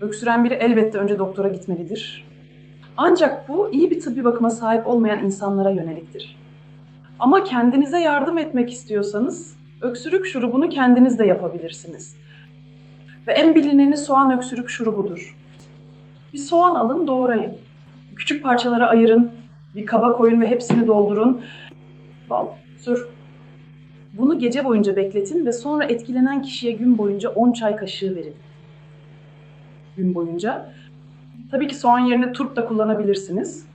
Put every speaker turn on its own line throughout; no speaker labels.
Öksüren biri elbette önce doktora gitmelidir. Ancak bu iyi bir tıbbi bakıma sahip olmayan insanlara yöneliktir. Ama kendinize yardım etmek istiyorsanız öksürük şurubunu kendiniz de yapabilirsiniz. Ve en bilineni soğan öksürük şurubudur. Bir soğan alın doğrayın. Küçük parçalara ayırın. Bir kaba koyun ve hepsini doldurun. Bal, sür. Bunu gece boyunca bekletin ve sonra etkilenen kişiye gün boyunca 10 çay kaşığı verin. Gün boyunca. Tabii ki soğan yerine turp da kullanabilirsiniz.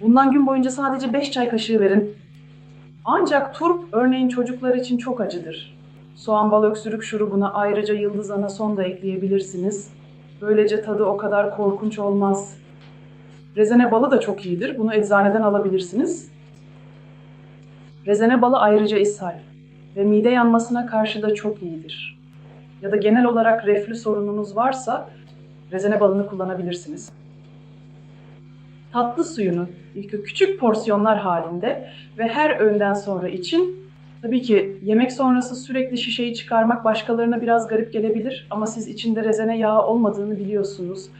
Bundan gün boyunca sadece 5 çay kaşığı verin. Ancak turp örneğin çocuklar için çok acıdır. Soğan bal öksürük şurubuna ayrıca yıldız anason da ekleyebilirsiniz. Böylece tadı o kadar korkunç olmaz. Rezene balı da çok iyidir. Bunu eczaneden alabilirsiniz. Rezene balı ayrıca ishal ve mide yanmasına karşı da çok iyidir. Ya da genel olarak reflü sorununuz varsa rezene balını kullanabilirsiniz. Tatlı suyunu küçük porsiyonlar halinde ve her öğünden sonra için tabii ki yemek sonrası sürekli şişeyi çıkarmak başkalarına biraz garip gelebilir ama siz içinde rezene yağı olmadığını biliyorsunuz.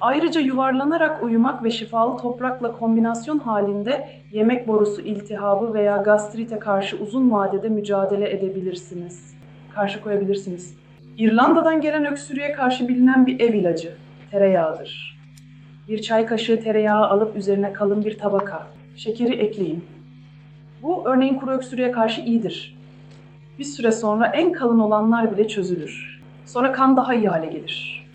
Ayrıca yuvarlanarak uyumak ve şifalı toprakla kombinasyon halinde yemek borusu iltihabı veya gastrite karşı uzun vadede mücadele edebilirsiniz. Karşı koyabilirsiniz. İrlanda'dan gelen öksürüğe karşı bilinen bir ev ilacı, tereyağıdır. Bir çay kaşığı tereyağı alıp üzerine kalın bir tabaka, şekeri ekleyin. Bu örneğin kuru öksürüğe karşı iyidir. Bir süre sonra en kalın olanlar bile çözülür. Sonra kan daha iyi hale gelir.